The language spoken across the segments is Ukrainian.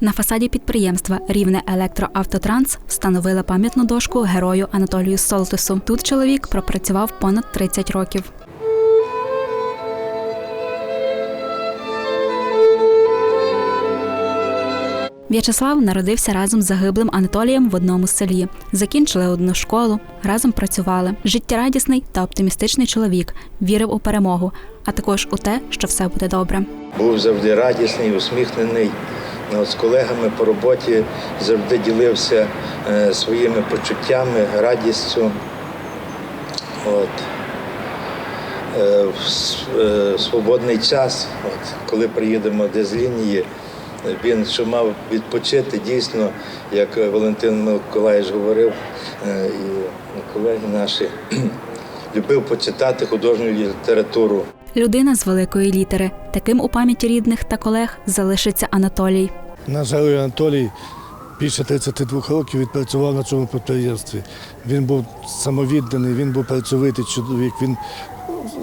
На фасаді підприємства Рівне Електроавтотранс встановили пам'ятну дошку герою Анатолію Солтису. Тут чоловік пропрацював понад 30 років. В'ячеслав народився разом з загиблим Анатолієм в одному селі. Закінчили одну школу, разом працювали. Життєрадісний та оптимістичний чоловік вірив у перемогу, а також у те, що все буде добре. Був завжди радісний, усміхнений. Ну, з колегами по роботі завжди ділився е, своїми почуттями, радістю. От. Е, в е, свободний час, от, коли приїдемо десь з лінії, він що мав відпочити дійсно, як Валентин Миколаївич говорив, і колеги наші, любив почитати художню літературу. Людина з великої літери. Таким у пам'яті рідних та колег залишиться Анатолій. Наш герой Анатолій більше 32 років відпрацював на цьому підприємстві. Він був самовідданий, він був працьовитий чоловік, він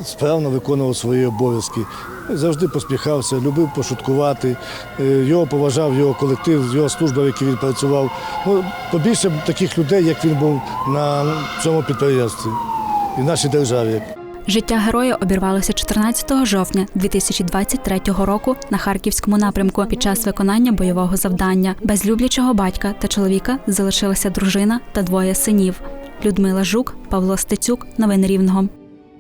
справно виконував свої обов'язки. Завжди посміхався, любив пошуткувати. Е, Його поважав його колектив, його служба, в якій він працював. Ну, побільше таких людей, як він був на цьому підприємстві і в нашій державі. Життя героя обірвалося 14 жовтня 2023 року на харківському напрямку під час виконання бойового завдання. Без люблячого батька та чоловіка залишилася дружина та двоє синів. Людмила Жук, Павло Стецюк. Новини Рівного.